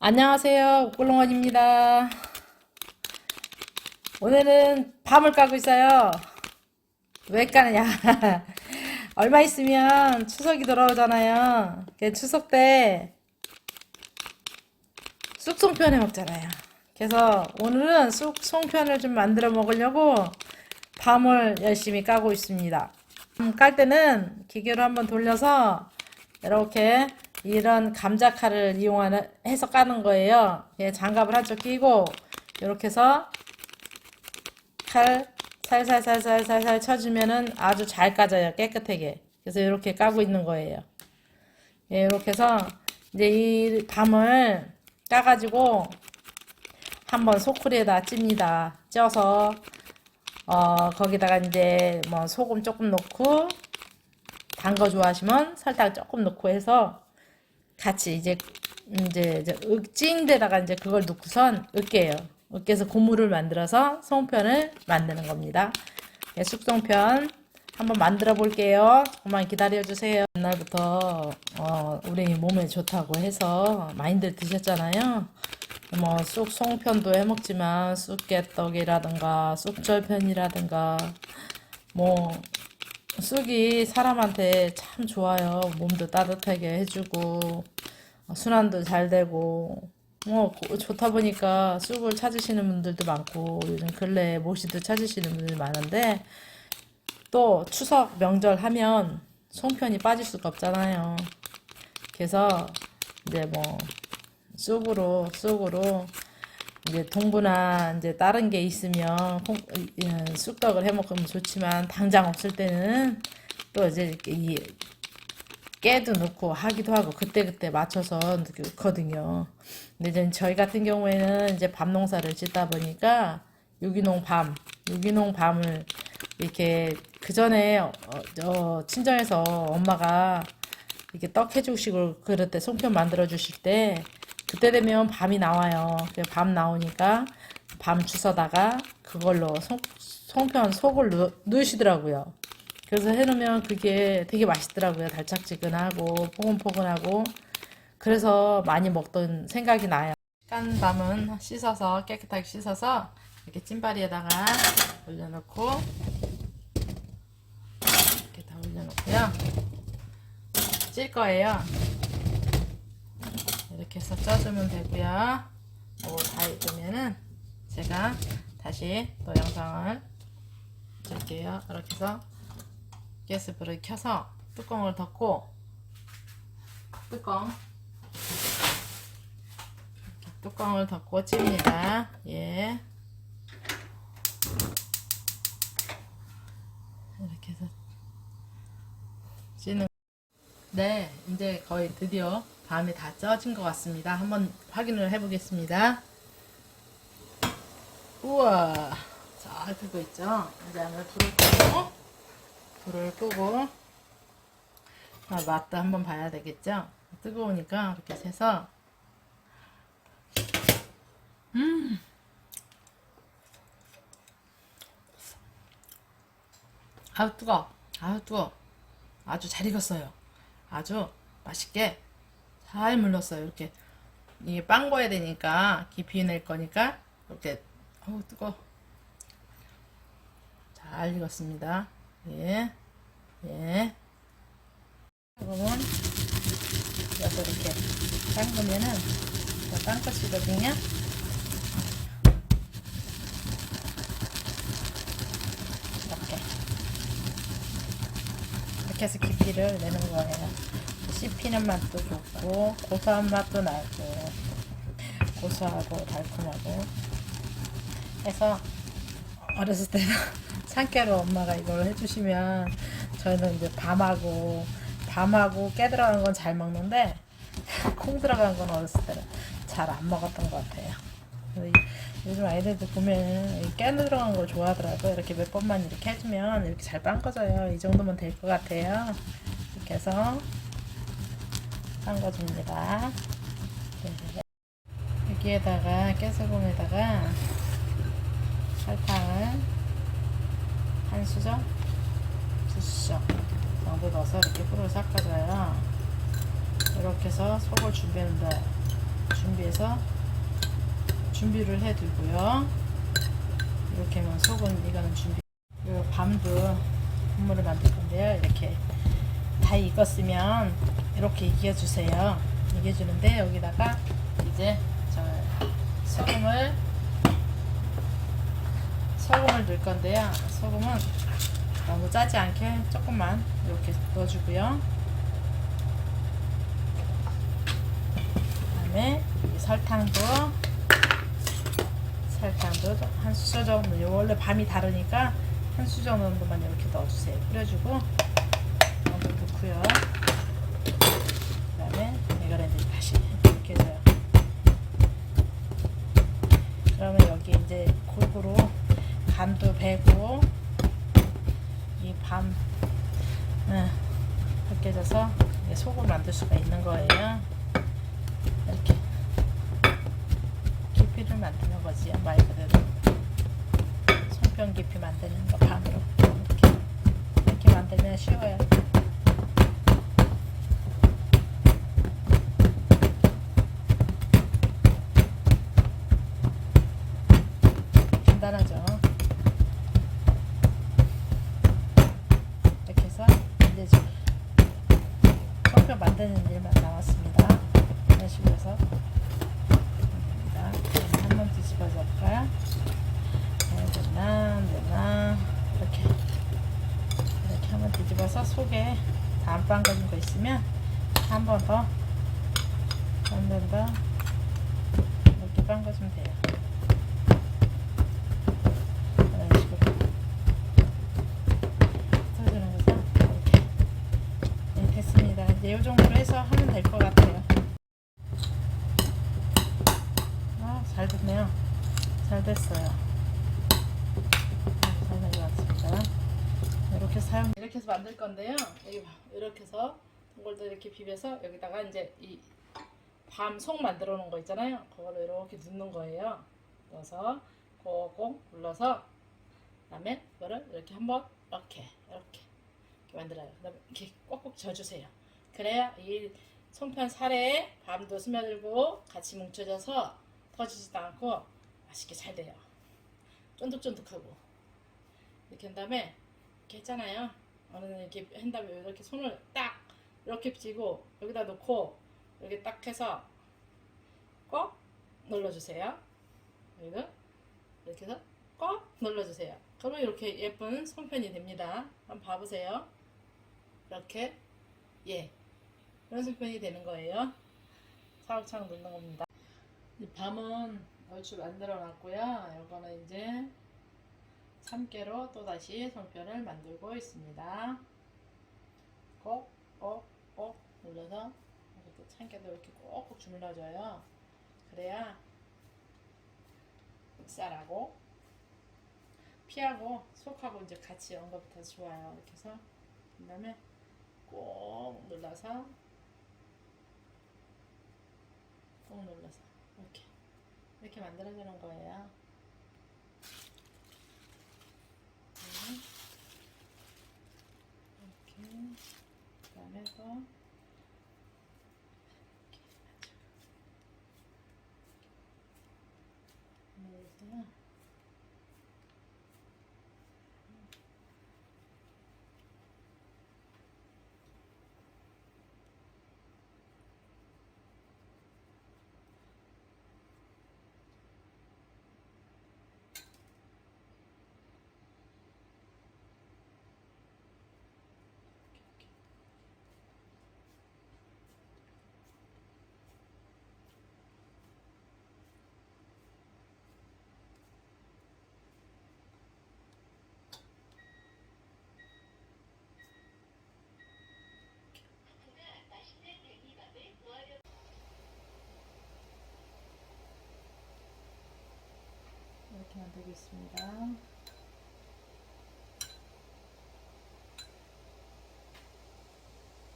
안녕하세요. 옥골롱원입니다. 오늘은 밤을 까고 있어요. 왜 까느냐? 얼마 있으면 추석이 돌아오잖아요. 그 추석 때 쑥송편 해 먹잖아요. 그래서 오늘은 쑥송편을 좀 만들어 먹으려고 밤을 열심히 까고 있습니다. 음, 깔 때는 기계로 한번 돌려서 이렇게 이런 감자 칼을 이용하는 해서 까는 거예요. 예, 장갑을 한쪽 끼고 이렇게 해서 칼 살살살살살살 쳐주면은 아주 잘 까져요. 깨끗하게. 그래서 이렇게 까고 있는 거예요. 예, 이렇게 해서 이제 이 밤을 까가지고 한번 소쿠리에다 찝니다. 쪄서 어 거기다가 이제 뭐 소금 조금 넣고 단 거 좋아하시면 설탕 조금 넣고 해서 같이 이제 이제 이제 찐데다가 이제 그걸 넣고선 으깨요. 으깨서 고무를 만들어서 송편을 만드는 겁니다. 네, 숙송편 한번 만들어 볼게요. 조금만 기다려 주세요. 옛날부터 어, 우리 몸에 좋다고 해서 많이들 드셨잖아요. 뭐 쑥 송편도 해 먹지만 쑥개떡이라든가 쑥절편이라든가 뭐 쑥이 사람한테 참 좋아요. 몸도 따뜻하게 해주고 어, 순환도 잘 되고 뭐 고- 좋다 보니까 쑥을 찾으시는 분들도 많고 요즘 근래에 모시도 찾으시는 분들이 많은데 또 추석 명절 하면 송편이 빠질 수가 없잖아요. 그래서 이제 뭐 쑥으로 쑥으로 이제 동부나 이제 다른 게 있으면 콩, 이- 쑥떡을 해 먹으면 좋지만 당장 없을 때는 또 이제 이렇게 이 깨도 넣고 하기도 하고 그때그때 맞춰서 넣거든요. 근데 이제 저희 같은 경우에는 이제 밤 농사를 짓다 보니까 유기농 밤, 유기농 밤을 이렇게 그 전에 어, 어, 친정에서 엄마가 이렇게 떡 해주시고 그럴 때 송편 만들어 주실 때 그때 되면 밤이 나와요. 밤 나오니까 밤 주워다가 그걸로 송, 송편 속을 넣, 넣으시더라고요. 그래서 해놓으면 그게 되게 맛있더라고요. 달짝지근하고 포근포근하고 그래서 많이 먹던 생각이 나요. 깐 밤은 씻어서 깨끗하게 씻어서 이렇게 찐바리에다가 올려놓고 이렇게 다 올려놓고요. 찔 거예요. 이렇게 해서 쪄주면 되고요. 이거 다 익으면은 제가 다시 또 영상을 찍을게요. 이렇게 해서 가스불을 켜서 뚜껑을 덮고 뚜껑 뚜껑을 덮고 찝니다. 예. 이렇게 해서 찌는 네, 이제 거의 드디어 밤이 다 쪄진 것 같습니다. 한번 확인을 해보겠습니다. 우와, 잘 뜨고 있죠? 이제 불을 끄고, 불을 끄고, 아, 맛도 한번 봐야 되겠죠? 뜨거우니까 이렇게 해서, 음, 아우 뜨거, 아우 뜨거, 아주 잘 익었어요. 아주 맛있게 잘 물렀어요. 이렇게 이게 빵 거야 되니까 깊이 낼 거니까 이렇게 어우 뜨거. 잘 익었습니다. 예, 예. 그러면 여기서 이렇게 삶으면은 빵끝이거든요. 이렇게 이렇게 해서 깊이를 내는 거예요. 씹히는 맛도 좋고 고소한 맛도 나고 고소하고 달콤하고 해서 어렸을 때는 참깨로 엄마가 이걸 해주시면 저희는 이제 밤하고 밤하고 깨 들어간 건 잘 먹는데 콩 들어간 건 어렸을 때는 잘 안 먹었던 것 같아요. 요즘 아이들도 보면 이깨 들어간 걸 좋아하더라고요. 이렇게 몇 번만 이렇게 해주면 이렇게 잘 빵꺼져요. 이 정도면 될 것 같아요. 이렇게 해서 담궈줍니다. 네. 여기에다가 깨소금에다가 설탕을 한 수저, 두 수저 정도 넣어서 이렇게 풀을 섞어줘요. 이렇게 해서 속을 준비하는데 준비해서 준비를 해두고요. 이렇게만 속은 이거는 준비. 이 밤도 국물을 만들 건데요. 이렇게 다 익었으면 이렇게 익혀주세요. 익혀주는데 여기다가 이제 저 소금을 소금을 넣을 건데요. 소금은 너무 짜지 않게 조금만 이렇게 넣어주고요. 그다음에 이 설탕도 설탕도 한 수저 정도 원래 밤이 다르니까 한 수저 정도만 이렇게 넣어주세요. 뿌려주고 넣고요. 그다음에 이거를 이제 다시 이렇게 해줘요. 그러면 여기 이제 골고루 간도 배고 이밤 응, 벗겨져서 속을 만들 수가 있는 거예요. 이렇게 깊이를 만드는 거지요 말 그대로 손병 깊이 만드는 거 밤으로 이렇게 이렇게 만들면 쉬워요. 간단하죠. 이렇게 해서 이제 좀 손병 만드는 일만 남았습니다. 이런 식으로 해서 됩니다. 한번 뒤집어 볼까요? 네, 됐나? 안 됐나? 이렇게 이렇게 한번 뒤집어서 속에 다안 빵거진 거 있으면 한 번 더, 한 번 더 이렇게 빵거주면 돼요. 이렇게 네, 이 정도로 해서 하면 될 것 같아요. 아, 잘 됐네요. 잘 됐어요. 사용 이렇게 해서 만들 건데요. 여기 봐. 이렇게 해서 동글도 이렇게 비벼서 여기다가 이제 이 밤 속 만들어 놓은 거 있잖아요. 그거를 이렇게 넣는 거예요. 넣어서 꼭꼭 눌러서 그다음에 그거를 이렇게 한번 이렇게 이렇게 이렇게 만들어요. 그다음에 이렇게 꼭꼭 져주세요. 그래야 이 송편 살에 밤도 스며들고 같이 뭉쳐져서 터지지도 않고 맛있게 잘 돼요. 쫀득쫀득하고 이렇게 한 다음에 이렇게 했잖아요. 날 이렇게 한 다음에 이렇게 손을 딱 이렇게 쥐고 여기다 놓고 여기 딱 해서 꼭 눌러주세요. 여기도 이렇게 해서 꼭 눌러주세요. 그러면 이렇게 예쁜 손편이 됩니다. 한번 봐보세요. 이렇게 예 이런 손편이 되는 거예요. 차곡차곡 넣는 겁니다. 이 밤은 얼추 만들어 놨고요. 이거는 이제 참깨로 또 다시 손편을 만들고 있습니다. 꼭, 꼭, 꼭 눌러서 이것도 참깨도 이렇게 꼭꼭 주물러줘요. 그래야 쌀하고 피하고 속하고 이제 같이 연 것부터 좋아요. 이렇게 해서 그 다음에 꼭 눌러서 꼭 눌러서 이렇게 이렇게 만들어주는 거예요. 네. 이렇게 그다음에 또 이렇게 해서 있습니다.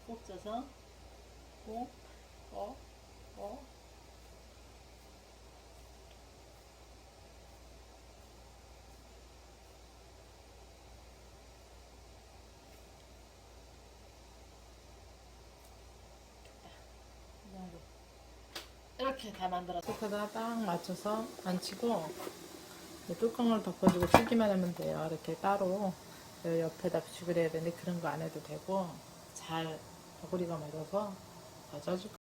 꼭 쪄서 꼭, 꼭, 꼭. 이 정도. 이렇게 다 만들어 속에다 딱 맞춰서 앉히고 이 뚜껑을 덮어주고 튀기만 하면 돼요. 이렇게 따로 옆에다 붙이고 그래야 되는데 그런 거 안 해도 되고 잘 버구리가 맞아서 다 쪄줄 거예요.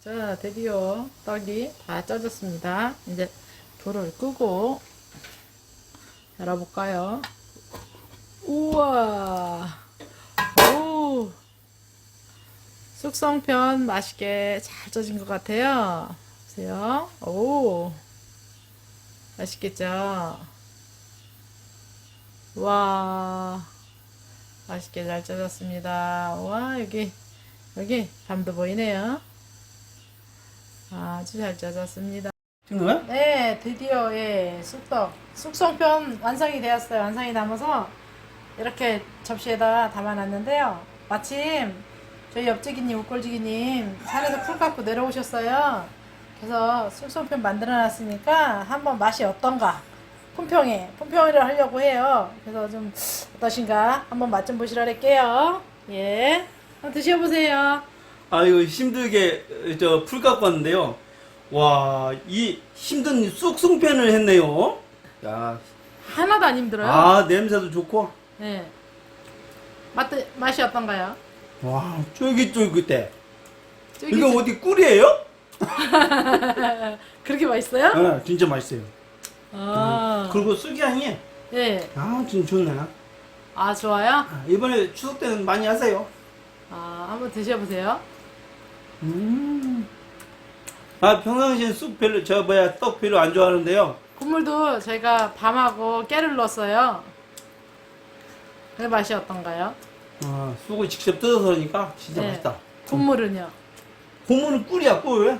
자, 드디어 떡이 다 쪄졌습니다. 이제 불을 끄고 열어볼까요? 우와! 오! 숙성편 맛있게 잘 쪄진 것 같아요. 보세요. 오! 맛있겠죠? 와! 맛있게 잘 쪄졌습니다. 와, 여기, 여기 밤도 보이네요. 아주 잘 쪄졌습니다. 찍는 거야? 네, 드디어 예, 쑥떡 숙성편 완성이 되었어요. 완성이 담아서 이렇게 접시에다 담아놨는데요. 마침 저희 옆지기님, 웃골지기님 산에서 풀 갖고 내려오셨어요. 그래서 숙성편 만들어 놨으니까 한번 맛이 어떤가 품평에 품평을 하려고 해요. 그래서 좀 어떠신가 한번 맛 좀 보시라 할게요. 예, 한번 드셔보세요. 아 이거 힘들게 저 풀 갖고 왔는데요. 와, 이 힘든 쑥쑥편을 했네요. 야, 하나도 안 힘들어요. 아 냄새도 좋고, 네. 맛 맛이 어떤가요? 와 쫄깃쫄깃해. 저기 이거 어디 꿀이에요? 그렇게 맛있어요? 아, 진짜 맛있어요. 아, 그리고 쑥향이 네. 아 진짜 좋네. 아 좋아요? 아, 이번에 추석 때는 많이 하세요. 아 한번 드셔보세요. 음. 아 평상시엔 쑥 별로 저 뭐야 떡 별로 안 좋아하는데요. 국물도 저희가 밤하고 깨를 넣었어요. 그 맛이 어떤가요? 아 쑥을 직접 뜯어서 하니까 진짜 네. 맛있다. 국물은요? 고무는 꿀이야 꿀.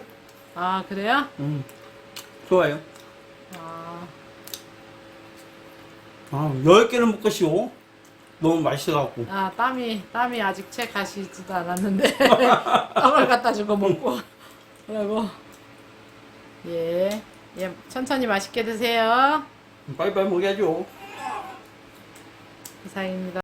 아 그래요? 음 좋아요. 아, 아, 열 개를 먹고 싶어. 너무 맛있어갖고. 아 땀이 땀이 아직 채 가시지도 않았는데 떡을 갖다 주고 먹고 그러고 예, 예 천천히 맛있게 드세요. 빨리빨리 먹여야죠. 이상입니다.